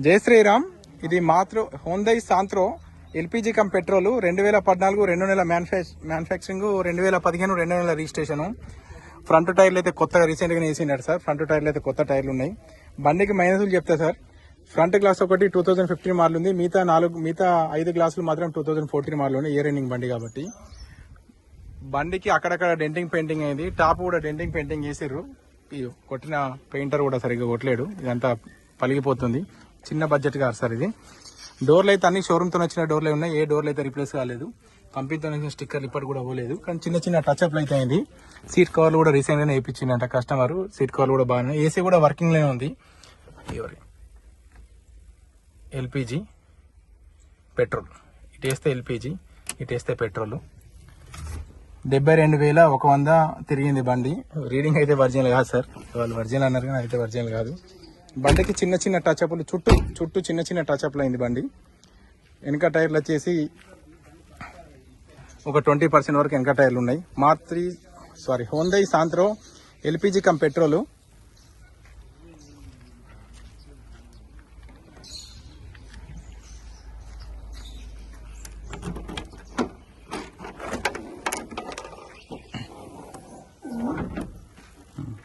జై శ్రీరామ్. ఇది మాత్రో Hyundai Santro LPG cum petrol రెండు వేల పద్నాలుగు రెండు నెలల మ్యానుఫ్యాక్చరింగ్ రెండు వేల పదిహేను రెండు నెలల రిజిస్ట్రేషన్ ఫ్రంట్ టైర్లు అయితే కొత్తగా రీసెంట్గా వేసినాడు సార్. ఫ్రంట్ టైర్లు అయితే కొత్త టైర్లు ఉన్నాయి. బండికి మైనస్లు చెప్తా సార్. ఫ్రంట్ గ్లాస్ ఒకటి టూ థౌజండ్ ఫిఫ్టీన్ మోడల్ ఉంది. మిగతా నాలుగు మిగతా ఐదు గ్లాసులు మాత్రం టూ థౌజండ్ ఫోర్టీన్ మోడల్ ఉన్నాయి. ఇయర్ ఎండింగ్ బండి కాబట్టి. బండికి అక్కడక్కడ డెంటింగ్ పెయింటింగ్ అయింది. టాప్ కూడా డెంటింగ్ పెయింటింగ్ చేసిర్రు. కొట్టిన పెయింటర్ కూడా సరిగ్గా కొట్టలేడు. ఇదంతా పలిగిపోతుంది. చిన్న బడ్జెట్ కాదు సార్ ఇది. డోర్లు అయితే అన్ని షోరూమ్తో వచ్చిన డోర్లే ఉన్నాయి. ఏ డోర్లు అయితే రిప్లేస్ కాలేదు. కంపెనీతో వచ్చిన స్టిక్కర్లు ఇప్పటి కూడా పోలేదు. కానీ చిన్న చిన్న టచ్అప్లు అయితే అయింది. సీట్ కవర్లు కూడా రీసెంట్గానే వేయించిందంట కస్టమర్ సీట్ కవర్లు కూడా బాగానే ఏసీ కూడా వర్కింగ్లోనే ఉంది. LPG petrol. ఇటు వేస్తే ఎల్పిజి ఇటు వేస్తే పెట్రోల్. డెబ్బై రెండు వేల ఒక వంద తిరిగింది బండి. రీడింగ్ అయితే వర్జినల్ కాదు సార్. వాళ్ళు వర్జినల్ అన్నారు కానీ అయితే వర్జినల్ కాదు. బండికి చిన్న చిన్న టచ్ అప్లు చుట్టూ చుట్టూ చిన్న చిన్న టచ్అప్లు అయింది బండి. వెనక టైర్లు వచ్చేసి ఒక ట్వంటీ పర్సెంట్ వరకు వెనక టైర్లు ఉన్నాయి. Mathri sorry Hyundai Santro LPG cum petrol.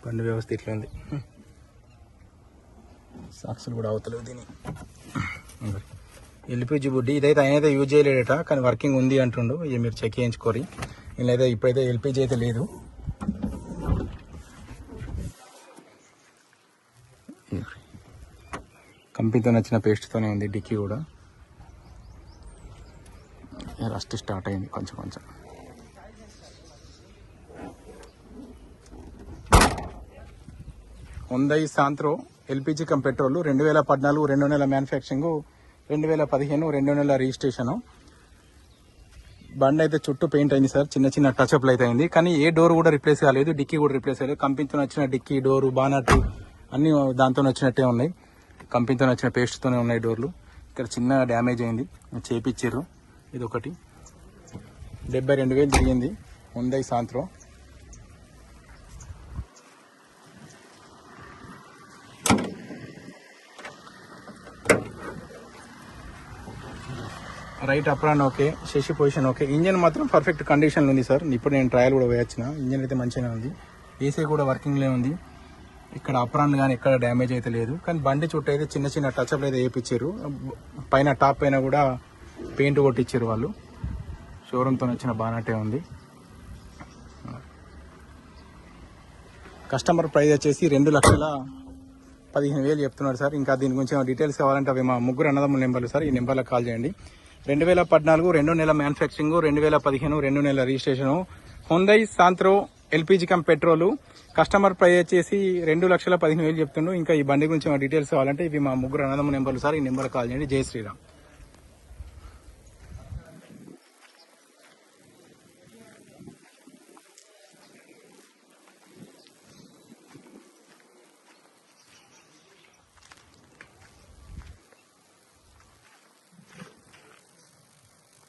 బండి వ్యవస్థ ఇట్లా ఉంది. సాక్సులు కూడా అవతలేవు దీని. ఎల్పిజి బుడ్డి ఇదైతే ఆయన అయితే యూజ్ చేయలేడట కానీ వర్కింగ్ ఉంది అంటుండు. ఇది మీరు చెక్ చేయించుకోరి. అయితే ఇప్పుడైతే ఎల్పిజి అయితే లేదు. కంపెనీతో నచ్చిన పేస్ట్తోనే ఉంది డిక్కీ కూడా. రస్ట్ స్టార్ట్ అయింది కొంచెం కొంచెం. Hyundai Santro. LPG cum petrol రెండు వేల పద్నాలుగు రెండు నెలల మ్యానుఫ్యాక్చరింగ్ రెండు వేల పదిహేను రెండు నెలల రిజిస్ట్రేషను. బండి అయితే చుట్టూ పెయింట్ అయింది సార్ చిన్న చిన్న టచ్అప్లు అయితే అయింది. కానీ ఏ డోర్ కూడా రిప్లేస్ కాలేదు డిక్కీ కూడా రిప్లేస్ కాలేదు. కంపెనీతో వచ్చిన డిక్కీ డోరు బానట్ అన్నీ దాంతో వచ్చినట్టే ఉన్నాయి. కంపెనీతో వచ్చిన పేస్ట్తోనే ఉన్నాయి డోర్లు. ఇక్కడ చిన్న డ్యామేజ్ అయింది చేపిచ్చారు. ఇది ఒకటి డెబ్బై రెండు వేలు తిరిగింది ఉందై Santro. Right apron okay. Chassis position okay. Engine మాత్రం పర్ఫెక్ట్ కండిషన్లో ఉంది సార్. ఇప్పుడు నేను ట్రయల్ కూడా వేయొచ్చిన. ఇంజన్ అయితే మంచిగానే ఉంది. ఏసీ కూడా వర్కింగ్లో ఉంది. ఇక్కడ అప్రాన్ కానీ ఎక్కడ డ్యామేజ్ అయితే లేదు. కానీ బండి చుట్టూ అయితే చిన్న చిన్న టచ్అప్లు అయితే వేయించారు. పైన టాప్ పైన కూడా పెయింట్ కొట్టించారు వాళ్ళు. షోరూమ్తో వచ్చిన బాగానట్టే ఉంది. కస్టమర్ ప్రైస్ వచ్చేసి రెండు లక్షల పదిహేను వేలు చెప్తున్నారు సార్. ఇంకా దీని గురించి డీటెయిల్స్ కావాలంటే అవి మా ముగ్గురు అన్నదమ్ముల నెంబర్లు సార్. ఈ నెంబర్లకు కాల్ చేయండి. రెండు వేల పద్నాలుగు రెండు నెల మ్యానుఫ్యాక్చరింగ్ రెండు వేల పదిహేను రెండు నెలల registration. Hyundai Santro LPG cum petrol. Customer ప్రై వచ్చేసి రెండు లక్షల పదిహేను వేలు చెప్తుండ్రు ఇంకా ఈ బండి గురించి మా డీటెయిల్స్ కావాలంటే ఇవి మా ముగ్గురు అన్నదమ్ముల నెంబర్లు. సార్ ఈ నెంబర్ కాల్ చేయండి. జై శ్రీరామ్.